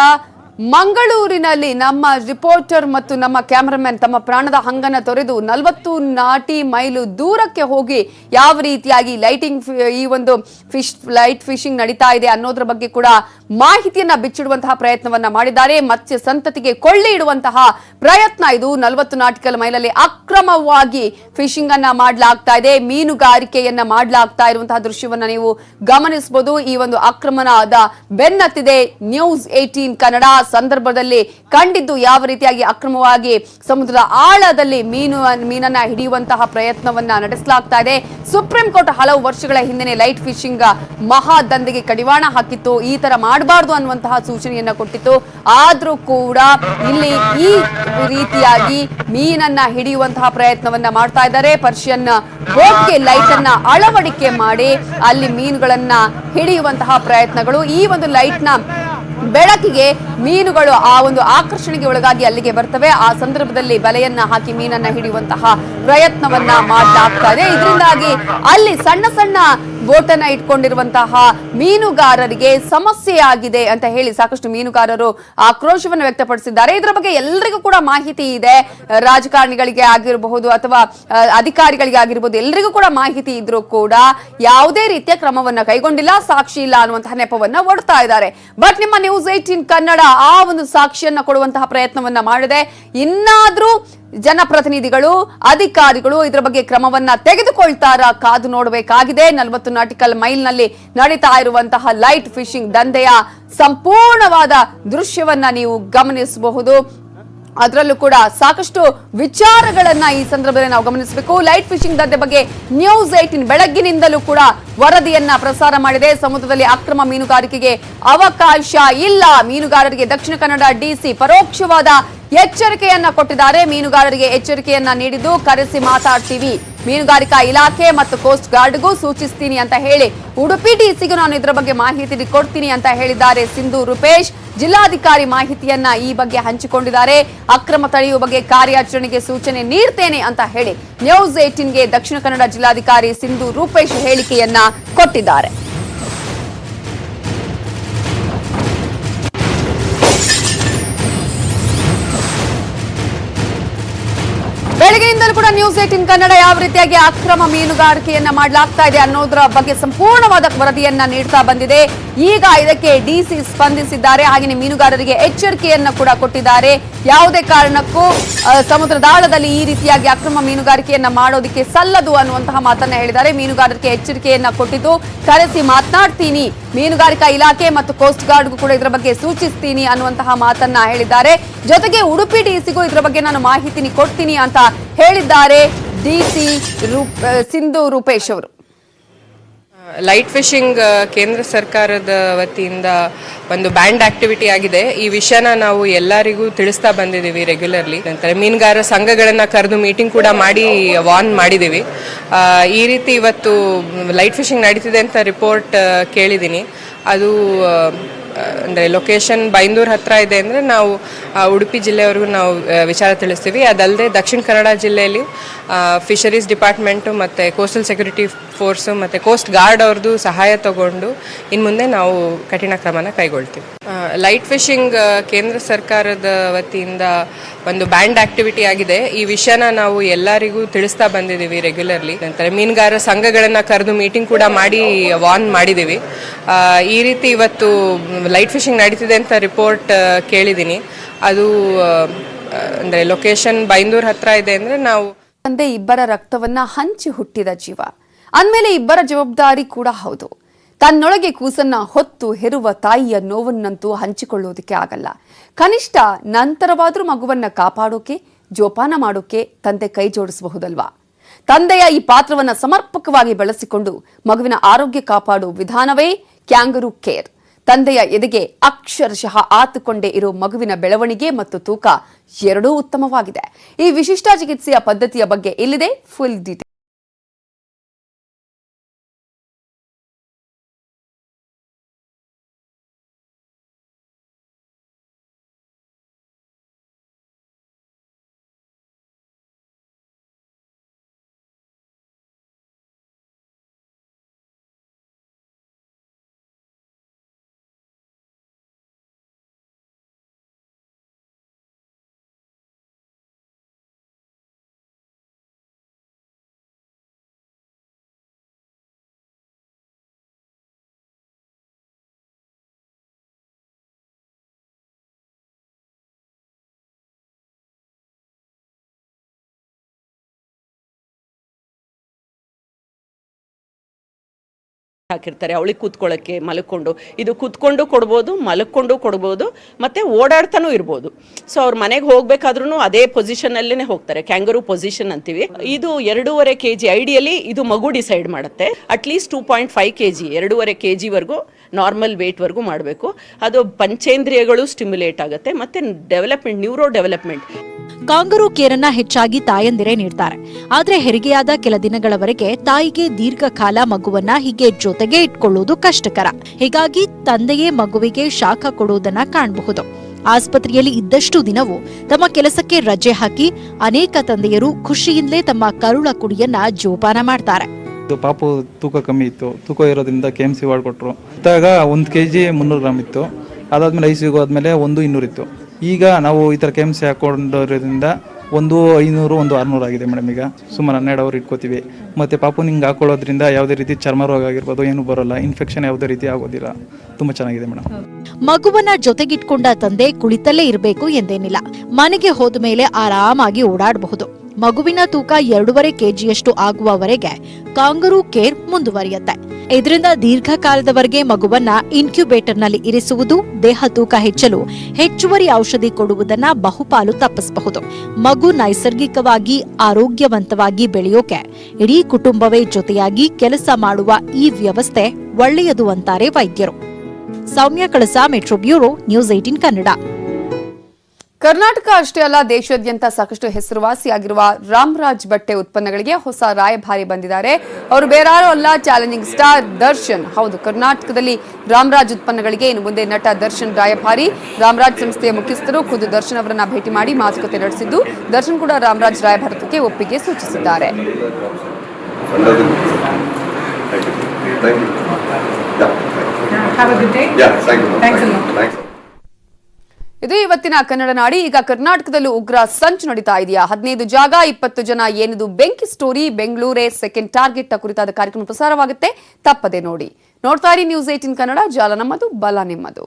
ಮಂಗಳೂರಿನಲ್ಲಿ ನಮ್ಮ ರಿಪೋರ್ಟರ್ ಮತ್ತು ನಮ್ಮ ಕ್ಯಾಮರಾಮನ್ ತಮ್ಮ ಪ್ರಾಣದ ಹಂಗನ್ನ ತೊರೆದು ನಲವತ್ತು ನಾಟಿ ಮೈಲು ದೂರಕ್ಕೆ ಹೋಗಿ ಯಾವ ರೀತಿಯಾಗಿ ಲೈಟಿಂಗ್ ಈ ಒಂದು ಫಿಶ್ ಲೈಟ್ ಫಿಶಿಂಗ್ ನಡೀತಾ ಇದೆ ಅನ್ನೋದ್ರ ಬಗ್ಗೆ ಕೂಡ ಮಾಹಿತಿಯನ್ನ ಬಿಚ್ಚಿಡುವಂತಹ ಪ್ರಯತ್ನವನ್ನ ಮಾಡಿದ್ದಾರೆ. ಮತ್ಸ್ಯ ಸಂತತಿಗೆ ಕೊಳ್ಳಿ ಇಡುವಂತಹ ಪ್ರಯತ್ನ ಇದು. ನಲವತ್ತು ನಾಟಿಕಲ್ ಮೈಲಲ್ಲಿ ಅಕ್ರಮವಾಗಿ ಫಿಶಿಂಗ್ ಅನ್ನ ಮಾಡಲಾಗ್ತಾ ಇದೆ. ಮೀನುಗಾರಿಕೆಯನ್ನ ಮಾಡಲಾಗ್ತಾ ಇರುವಂತಹ ದೃಶ್ಯವನ್ನ ನೀವು ಗಮನಿಸಬಹುದು ಈ ಒಂದು ಅಕ್ರಮನಾದ ಬೆನ್ನತ್ತಿದೆ ನ್ಯೂಸ್ ಏಟೀನ್ ಕನ್ನಡ. ಸಂದರ್ಭದಲ್ಲಿ ಕಂಡಿದ್ದು ಯಾವ ರೀತಿಯಾಗಿ ಅಕ್ರಮವಾಗಿ ಸಮುದ್ರದ ಆಳದಲ್ಲಿ ಮೀನು, ಮೀನನ್ನ ಹಿಡಿಯುವಂತಹ ಪ್ರಯತ್ನವನ್ನ ನಡೆಸಲಾಗ್ತಾ ಇದೆ. ಸುಪ್ರೀಂ ಕೋರ್ಟ್ ಹಲವು ವರ್ಷಗಳ ಹಿಂದೆ ಲೈಟ್ ಫಿಶಿಂಗ್ ಮಹಾ ದಂಧೆಗೆ ಕಡಿವಾಣ ಹಾಕಿತ್ತು. ಈ ತರ ಮಾಡಬಾರ್ದು ಅನ್ನುವಂತಹ ಸೂಚನೆಯನ್ನ ಕೊಟ್ಟಿತ್ತು. ಆದ್ರೂ ಕೂಡ ಇಲ್ಲಿ ಈ ರೀತಿಯಾಗಿ ಮೀನನ್ನ ಹಿಡಿಯುವಂತಹ ಪ್ರಯತ್ನವನ್ನ ಮಾಡ್ತಾ ಇದ್ದಾರೆ. ಪರ್ಷಿಯನ್ ಬೋಟ್ಗೆ ಲೈಟ್ ಅನ್ನ ಅಳವಡಿಕೆ ಮಾಡಿ ಅಲ್ಲಿ ಮೀನುಗಳನ್ನ ಹಿಡಿಯುವಂತಹ ಪ್ರಯತ್ನಗಳು. ಈ ಒಂದು ಲೈಟ್ನ ಬೆಳಕಿಗೆ ಮೀನುಗಳು ಆ ಒಂದು ಆಕರ್ಷಣೆಗೆ ಒಳಗಾಗಿ ಅಲ್ಲಿಗೆ ಬರ್ತವೆ. ಆ ಸಂದರ್ಭದಲ್ಲಿ ಬಲೆಯನ್ನ ಹಾಕಿ ಮೀನನ್ನ ಹಿಡಿಯುವಂತಹ ಪ್ರಯತ್ನವನ್ನ ಮಾಡಲಾಗ್ತಾ ಇದೆ. ಇದರಿಂದಾಗಿ ಅಲ್ಲಿ ಸಣ್ಣ ಸಣ್ಣ ಬೋಟನ್ನ ಇಟ್ಕೊಂಡಿರುವಂತಹ ಮೀನುಗಾರರಿಗೆ ಸಮಸ್ಯೆ ಆಗಿದೆ ಅಂತ ಹೇಳಿ ಸಾಕಷ್ಟು ಮೀನುಗಾರರು ಆಕ್ರೋಶವನ್ನು ವ್ಯಕ್ತಪಡಿಸಿದ್ದಾರೆ. ಇದರ ಬಗ್ಗೆ ಎಲ್ಲರಿಗೂ ಕೂಡ ಮಾಹಿತಿ ಇದೆ. ರಾಜಕಾರಣಿಗಳಿಗೆ ಆಗಿರಬಹುದು ಅಥವಾ ಅಧಿಕಾರಿಗಳಿಗೆ ಆಗಿರಬಹುದು ಎಲ್ಲರಿಗೂ ಕೂಡ ಮಾಹಿತಿ ಇದ್ರೂ ಕೂಡ ಯಾವುದೇ ರೀತಿಯ ಕ್ರಮವನ್ನ ಕೈಗೊಂಡಿಲ್ಲ, ಸಾಕ್ಷಿ ಇಲ್ಲ ಅನ್ನುವಂತಹ ನೆಪವನ್ನ ಒಡ್ತಾ ಇದ್ದಾರೆ. ಬಟ್ ನಿಮ್ಮ ನ್ಯೂಸ್ ಏಟೀನ್ ಕನ್ನಡ ಆ ಒಂದು ಸಾಕ್ಷಿಯನ್ನ ಕೊಡುವಂತಹ ಪ್ರಯತ್ನವನ್ನ ಮಾಡಿದೆ. ಇನ್ನಾದ್ರೂ ಜನಪ್ರತಿನಿಧಿಗಳು, ಅಧಿಕಾರಿಗಳು ಇದರ ಬಗ್ಗೆ ಕ್ರಮವನ್ನ ತೆಗೆದುಕೊಳ್ತಾರ ಕಾದು ನೋಡಬೇಕಾಗಿದೆ. ನಲವತ್ತು ನಾಟಿಕಲ್ ಮೈಲ್ನಲ್ಲಿ ನಡೀತಾ ಇರುವಂತಹ ಲೈಟ್ ಫಿಶಿಂಗ್ ದಂಧೆಯ ಸಂಪೂರ್ಣವಾದ ದೃಶ್ಯವನ್ನ ನೀವು ಗಮನಿಸಬಹುದು. ಅದರಲ್ಲೂ ಕೂಡ ಸಾಕಷ್ಟು ವಿಚಾರಗಳನ್ನ ಈ ಸಂದರ್ಭದಲ್ಲಿ ನಾವು ಗಮನಿಸಬೇಕು. ಲೈಟ್ ಫಿಶಿಂಗ್ ದಂಧೆ ಬಗ್ಗೆ ನ್ಯೂಸ್ ಏಟಿನ್ ಬೆಳಗ್ಗಿನಿಂದಲೂ ಕೂಡ ವರದಿಯನ್ನ ಪ್ರಸಾರ ಮಾಡಿದೆ. ಸಮುದ್ರದಲ್ಲಿ ಅಕ್ರಮ ಮೀನುಗಾರಿಕೆಗೆ ಅವಕಾಶ ಇಲ್ಲ. ಮೀನುಗಾರರಿಗೆ ದಕ್ಷಿಣ ಕನ್ನಡ ಡಿಸಿ ಪರೋಕ್ಷವಾದ ಎಚ್ಚರಿಕೆಯನ್ನ ಕೊಟ್ಟಿದ್ದಾರೆ. ಮೀನುಗಾರರಿಗೆ ಎಚ್ಚರಿಕೆಯನ್ನ ನೀಡಿದ್ದು ಕರೆಸಿ ಮಾತಾಡ್ತೀವಿ. ಮೀನುಗಾರಿಕಾ ಇಲಾಖೆ ಮತ್ತು ಕೋಸ್ಟ್ ಗಾರ್ಡ್ಗೂ ಸೂಚಿಸ್ತೀನಿ ಅಂತ ಹೇಳಿ ಉಡುಪಿ ಡಿಸಿಗೂ ನಾನು ಇದರ ಬಗ್ಗೆ ಮಾಹಿತಿ ಕೊಡ್ತೀನಿ ಅಂತ ಹೇಳಿದ್ದಾರೆ ಸಿಂಧು ರೂಪೇಶ್. ಜಿಲ್ಲಾಧಿಕಾರಿ ಮಾಹಿತಿಯನ್ನ ಈ ಬಗ್ಗೆ ಹಂಚಿಕೊಂಡಿದ್ದಾರೆ. ಅಕ್ರಮ ತಡೆಯುವ ಬಗ್ಗೆ ಕಾರ್ಯಾಚರಣೆಗೆ ಸೂಚನೆ ನೀಡ್ತೇನೆ ಅಂತ ಹೇಳಿ ನ್ಯೂಸ್ ಏಟೀನ್ಗೆ ದಕ್ಷಿಣ ಕನ್ನಡ ಜಿಲ್ಲಾಧಿಕಾರಿ ಸಿಂಧು ರೂಪೇಶ್ ಹೇಳಿಕೆಯನ್ನ ಕೊಟ್ಟಿದ್ದಾರೆ. ನ್ಯೂಸ್ ಏಟಿನ್ ಕನ್ನಡ ಯಾವ ರೀತಿಯಾಗಿ ಅಕ್ರಮ ಮೀನುಗಾರಿಕೆಯನ್ನ ಮಾಡಲಾಗ್ತಾ ಇದೆ ಅನ್ನೋದರ ಬಗ್ಗೆ ಸಂಪೂರ್ಣವಾದ ವರದಿಯನ್ನ ನೀಡ್ತಾ ಬಂದಿದೆ. ಈಗ ಇದಕ್ಕೆ ಡಿಸಿ ಸ್ಪಂದಿಸಿದ್ದಾರೆ. ಹಾಗೆಯೇ ಮೀನುಗಾರರಿಗೆ ಎಚ್ಚರಿಕೆಯನ್ನ ಕೂಡ ಕೊಟ್ಟಿದ್ದಾರೆ. ಯಾವುದೇ ಕಾರಣಕ್ಕೂ ಸಮುದ್ರದಾಳದಲ್ಲಿ ಈ ರೀತಿಯಾಗಿ ಅಕ್ರಮ ಮೀನುಗಾರಿಕೆಯನ್ನ ಮಾಡೋದಕ್ಕೆ ಸಲ್ಲದು ಅನ್ನುವಂತಹ ಮಾತನ್ನ ಹೇಳಿದ್ದಾರೆ. ಮೀನುಗಾರರಿಗೆ ಎಚ್ಚರಿಕೆಯನ್ನ ಕೊಟ್ಟಿದ್ದು, ಕರೆಸಿ ಮಾತನಾಡ್ತೀನಿ. ಮೀನುಗಾರಿಕಾ ಇಲಾಖೆ ಮತ್ತು ಕೋಸ್ಟ್ ಗಾರ್ಡ್ಗೂ ಕೂಡ ಇದರ ಬಗ್ಗೆ ಸೂಚಿಸ್ತೀನಿ ಅನ್ನುವಂತಹ ಮಾತನ್ನ ಹೇಳಿದ್ದಾರೆ. ಜೊತೆಗೆ ಉಡುಪಿ ಡಿಸಿಗೂ ಇದರ ಬಗ್ಗೆ ನಾನು ಮಾಹಿತಿ ಕೊಡ್ತೀನಿ ಅಂತ ಹೇಳಿದ್ದಾರೆ ಡಿಸಿ ಸಿಂಧು ರೂಪೇಶ್ ಅವರು. ಲೈಟ್ ಫಿಶಿಂಗ್ ಕೇಂದ್ರ ಸರ್ಕಾರದ ವತಿಯಿಂದ ಒಂದು ಬ್ಯಾಂಡ್ ಆಕ್ಟಿವಿಟಿ ಆಗಿದೆ. ಈ ವಿಷಯನ ನಾವು ಎಲ್ಲರಿಗೂ ತಿಳಿಸ್ತಾ ಬಂದಿದ್ದೀವಿ ರೆಗ್ಯುಲರ್ಲಿ ನಂತರ ಮೀನುಗಾರ ಸಂಘಗಳನ್ನ ಕರೆದು ಮೀಟಿಂಗ್ ಕೂಡ ಮಾಡಿ ವಾರ್ನ್ ಮಾಡಿದ್ದೀವಿ. ಈ ರೀತಿ ಇವತ್ತು ಲೈಟ್ ಫಿಶಿಂಗ್ ನಡೀತಿದೆ ಅಂತ ರಿಪೋರ್ಟ್ ಕೇಳಿದ್ದೀನಿ. ಅದು ಅಂದರೆ ಲೊಕೇಶನ್ ಬೈಂದೂರ್ ಹತ್ರ ಇದೆ ಅಂದರೆ ನಾವು ಉಡುಪಿ ಜಿಲ್ಲೆಯವರೆಗೂ ನಾವು ವಿಚಾರ ತಿಳಿಸ್ತೀವಿ. ಅದಲ್ಲದೆ ದಕ್ಷಿಣ ಕನ್ನಡ ಜಿಲ್ಲೆಯಲ್ಲಿ ಫಿಶರೀಸ್ ಡಿಪಾರ್ಟ್ಮೆಂಟು ಮತ್ತು ಕೋಸ್ಟಲ್ ಸೆಕ್ಯೂರಿಟಿ ಫೋರ್ಸು ಮತ್ತು ಕೋಸ್ಟ್ ಗಾರ್ಡ್ ಅವ್ರದ್ದು ಸಹಾಯ ತಗೊಂಡು ಇನ್ನು ಮುಂದೆ ನಾವು ಕಠಿಣ ಕ್ರಮನ ಕೈಗೊಳ್ತೀವಿ. ಲೈಟ್ ಫಿಶಿಂಗ್ ಕೇಂದ್ರ ಸರ್ಕಾರದ ವತಿಯಿಂದ ಒಂದು ಬ್ಯಾಂಡ್ ಆಕ್ಟಿವಿಟಿ ಆಗಿದೆ. ಈ ವಿಷಯನ ನಾವು ಎಲ್ಲರಿಗೂ ತಿಳಿಸ್ತಾ ಬಂದಿದ್ದೀವಿ ರೆಗ್ಯುಲರ್ಲಿ ನಂತರ ಮೀನುಗಾರ ಸಂಘಗಳನ್ನ ಕರೆದು ಮೀಟಿಂಗ್ ಕೂಡ ಮಾಡಿ ವಾರ್ನ್ ಮಾಡಿದ್ದೀವಿ. ಈ ರೀತಿ ಇವತ್ತು ಲೈಟ್ ಫಿಶಿಂಗ್ ನಡೀತಿದೆ ಅಂತ ರಿಪೋರ್ಟ್ ಕೇಳಿದ್ದೀನಿ. ಅದು ಅಂದ್ರೆ ಲೊಕೇಶನ್ ಬೈಂದೂರ್ ಹತ್ರ ಇದೆ ಅಂದ್ರೆ ನಾವು ತಂದೆ ಇಬ್ಬರ ರಕ್ತವನ್ನ ಹಂಚಿ ಹುಟ್ಟಿದ ಜೀವ. ಅಂದಮೇಲೆ ಇಬ್ಬರ ಜವಾಬ್ದಾರಿ ಕೂಡ ಹೌದು. ತನ್ನೊಳಗೆ ಕೂಸನ್ನ ಹೊತ್ತು ಹೆರುವ ತಾಯಿಯ ನೋವನ್ನಂತೂ ಹಂಚಿಕೊಳ್ಳೋದಕ್ಕೆ ಆಗಲ್ಲ. ಕನಿಷ್ಠ ನಂತರವಾದರೂ ಮಗುವನ್ನ ಕಾಪಾಡೋಕೆ, ಜೋಪಾನ ಮಾಡೋಕೆ ತಂದೆ ಕೈ ಜೋಡಿಸಬಹುದಲ್ವಾ? ತಂದೆಯ ಈ ಪಾತ್ರವನ್ನ ಸಮರ್ಪಕವಾಗಿ ಬಳಸಿಕೊಂಡು ಮಗುವಿನ ಆರೋಗ್ಯ ಕಾಪಾಡುವ ವಿಧಾನವೇ ಕ್ಯಾಂಗರು ಕೇರ್. ತಂದೆಯ ಎದೆಗೆ ಅಕ್ಷರಶಃ ಆತುಕೊಂಡೇ ಇರೋ ಮಗುವಿನ ಬೆಳವಣಿಗೆ ಮತ್ತು ತೂಕ ಎರಡೂ ಉತ್ತಮವಾಗಿದೆ. ಈ ವಿಶಿಷ್ಟ ಚಿಕಿತ್ಸೆಯ ಪದ್ಧತಿಯ ಬಗ್ಗೆ ಇಲ್ಲಿದೆ ಫುಲ್ ಡೀಟೇಲ್ ಹಾಕಿರ್ತಾರೆ. ಅವಳಿಗೆ ಕೂತ್ಕೊಳ್ಳೋಕ್ಕೆ ಮಲ್ಕೊಂಡು. ಇದು ಕೂತ್ಕೊಂಡು ಕೊಡ್ಬೋದು, ಮಲ್ಕೊಂಡು ಕೊಡ್ಬೋದು, ಮತ್ತೆ ಓಡಾಡ್ತಾನೂ ಇರ್ಬೋದು. ಸೊ ಅವ್ರ ಮನೆಗೆ ಹೋಗಬೇಕಾದ್ರೂ ಅದೇ ಪೊಸಿಷನಲ್ಲೇ ಹೋಗ್ತಾರೆ. ಕ್ಯಾಂಗರು ಪೊಸಿಷನ್ ಅಂತೀವಿ. ಇದು ಎರಡೂವರೆ ಕೆ ಜಿ ಐಡಿಯಲಿ ಇದು ಮಗು ಡಿಸೈಡ್ ಮಾಡುತ್ತೆ. At least two point five K G ಎರಡೂವರೆ ಕೆ ಜಿವರೆಗೂ ನಾರ್ಮಲ್ ವೇಟ್ವರೆಗೂ ಮಾಡಬೇಕು. ಅದು ಪಂಚೇಂದ್ರಿಯಗಳು ಸ್ಟಿಮ್ಯುಲೇಟ್ ಆಗುತ್ತೆ, ಮತ್ತೆ ಡೆವಲಪ್ಮೆಂಟ್ ನ್ಯೂರೋ ಡೆವಲಪ್ಮೆಂಟ್ ಕಾಂಗರು ಕೇರನ್ನ ಹೆಚ್ಚಾಗಿ ತಾಯಂದಿರೇ ನೀಡ್ತಾರೆ. ಆದರೆ ಹೆರಿಗೆಯಾದ ಕೆಲ ದಿನಗಳವರೆಗೆ ತಾಯಿಗೆ ದೀರ್ಘಕಾಲ ಮಗುವನ್ನ ಹೀಗೆ ಜೊತೆಗೆ ಇಟ್ಕೊಳ್ಳುವುದು ಕಷ್ಟಕರ. ಹೀಗಾಗಿ ತಂದೆಯೇ ಮಗುವಿಗೆ ಶಾಖ ಕೊಡುವುದನ್ನ ಕಾಣಬಹುದು. ಆಸ್ಪತ್ರೆಯಲ್ಲಿ ಇದ್ದಷ್ಟು ದಿನವೂ ತಮ್ಮ ಕೆಲಸಕ್ಕೆ ರಜೆ ಹಾಕಿ ಅನೇಕ ತಂದೆಯರು ಖುಷಿಯಿಂದಲೇ ತಮ್ಮ ಕರುಳ ಕುಡಿಯನ್ನ ಜೋಪಾನ ಮಾಡ್ತಾರೆ. ಇದು ಪಾಪು ತೂಕ ಕಮ್ಮಿ ಇತ್ತು. ತೂಕ ಇರೋದ್ರಿಂದ ಕೆ ಎಂ ಸಿ ವಾರ್ಡ್ ಕೊಟ್ಟರು ಇದ್ದಾಗ ಒಂದು ಕೆ ಜಿ ಮುನ್ನೂರು ಗ್ರಾಮ್ ಇತ್ತು. ಅದಾದಮೇಲೆ ಐ ಸಿ ಹೋದ್ಮೇಲೆ ಒಂದು ಇನ್ನೂರು ಇತ್ತು. ಈಗ ನಾವು ಈ ಥರ ಕೆ ಎಂ ಸಿ ಹಾಕೊಂಡಿರೋದ್ರಿಂದ ಒಂದು ಐನೂರು, ಒಂದು ಆರುನೂರು ಆಗಿದೆ ಮೇಡಮ್ ಈಗ. ಸುಮಾರು ಹನ್ನೆರಡು ಅವರ್ ಇಟ್ಕೋತೀವಿ. ಮತ್ತು ಪಾಪು ನಿಂಗೆ ಹಾಕೊಳ್ಳೋದ್ರಿಂದ ಯಾವುದೇ ರೀತಿ ಚರ್ಮ ರೋಗ ಆಗಿರ್ಬೋದು, ಏನು ಬರೋಲ್ಲ. ಇನ್ಫೆಕ್ಷನ್ ಯಾವುದೇ ರೀತಿ ಆಗೋದಿಲ್ಲ. ತುಂಬ ಚೆನ್ನಾಗಿದೆ ಮೇಡಮ್ ಮಗುವನ್ನ ಜೊತೆಗಿಟ್ಕೊಂಡ ತಂದೆ ಕುಳಿತಲ್ಲೇ ಇರಬೇಕು ಎಂದೇನಿಲ್ಲ. ಮನೆಗೆ ಹೋದ ಮೇಲೆ ಆರಾಮಾಗಿ ಓಡಾಡಬಹುದು. ಮಗುವಿನ ತೂಕ ಎರಡೂವರೆ ಕೆಜಿಯಷ್ಟು ಆಗುವವರೆಗೆ ಕಾಂಗರೂ ಕೇರ್ ಮುಂದುವರಿಯುತ್ತೆ. ಇದರಿಂದ ದೀರ್ಘಕಾಲದವರೆಗೆ ಮಗುವನ್ನ ಇನ್ಕ್ಯುಬೇಟರ್ನಲ್ಲಿ ಇರಿಸುವುದು, ದೇಹ ತೂಕ ಹೆಚ್ಚಲು ಹೆಚ್ಚುವರಿ ಔಷಧಿ ಕೊಡುವುದನ್ನ ಬಹುಪಾಲು ತಪ್ಪಿಸಬಹುದು. ಮಗು ನೈಸರ್ಗಿಕವಾಗಿ ಆರೋಗ್ಯವಂತವಾಗಿ ಬೆಳೆಯೋಕೆ ಇಡೀ ಕುಟುಂಬವೇ ಜೊತೆಯಾಗಿ ಕೆಲಸ ಮಾಡುವ ಈ ವ್ಯವಸ್ಥೆ ಒಳ್ಳೆಯದು ಅಂತಾರೆ ವೈದ್ಯರು. Soumya Kalasa, metro bureau, news eighteen Kannada. Karnataka ಅಷ್ಟೇ ಅಲ್ಲ ದೇಶಾದ್ಯಂತ ಸಾಕಷ್ಟು ಹೆಸರುವಾಸಿಯಾಗಿರುವ ರಾಮರಾಜ್ ಬಟ್ಟೆ ಉತ್ಪನ್ನಗಳಿಗೆ ಹೊಸ ರಾಯಭಾರಿ ಬಂದಿದ್ದಾರೆ. ಅವರು ಬೇರಾರು ಅಲ್ಲ ಚಾಲೆಂಜಿಂಗ್ ಸ್ಟಾರ್ ದರ್ಶನ್. ಹೌದು ಕರ್ನಾಟಕದಲ್ಲಿ ರಾಮರಾಜ್ ಉತ್ಪನ್ನಗಳಿಗೆ ಇನ್ನು ಮುಂದೆ ನಟ ದರ್ಶನ್ ರಾಯಭಾರಿ. ರಾಮರಾಜ್ ಸಂಸ್ಥೆಯ ಮುಖ್ಯಸ್ಥರು ಖುದ್ದು ದರ್ಶನ್ ಅವರನ್ನ ಭೇಟಿ ಮಾಡಿ ಮಾತುಕತೆ ನಡೆಸಿದ್ದು. ದರ್ಶನ್ ಕೂಡ ರಾಮರಾಜ್ ರಾಯಭಾರತಕ್ಕೆ ಒಪ್ಪಿಗೆ ಸೂಚಿಸಿದ್ದಾರೆ. ಇದು ಇವತ್ತಿನ ಕನ್ನಡ ನಾಡಿ. ಈಗ ಕರ್ನಾಟಕದಲ್ಲೂ ಉಗ್ರ ಸಂಚು ನಡೀತಾ ಇದೆಯಾ? ಹದಿನೈದು ಜಾಗ, ಇಪ್ಪತ್ತು ಜನ ಏನಿದು? ಬೆಂಕಿ ಸ್ಟೋರಿ, ಬೆಂಗಳೂರೇ ಸೆಕೆಂಡ್ ಟಾರ್ಗೆಟ್ ಕುರಿತಾದ ಕಾರ್ಯಕ್ರಮ ಪ್ರಸಾರವಾಗುತ್ತೆ. ತಪ್ಪದೆ ನೋಡಿ. ನೋಡ್ತಾ ಇರಿ ನ್ಯೂಸ್ ಏಟಿನ್ ಕನ್ನಡ, ಜಾಲ ನಮ್ಮದು, ಬಲ ನಿಮ್ಮದು.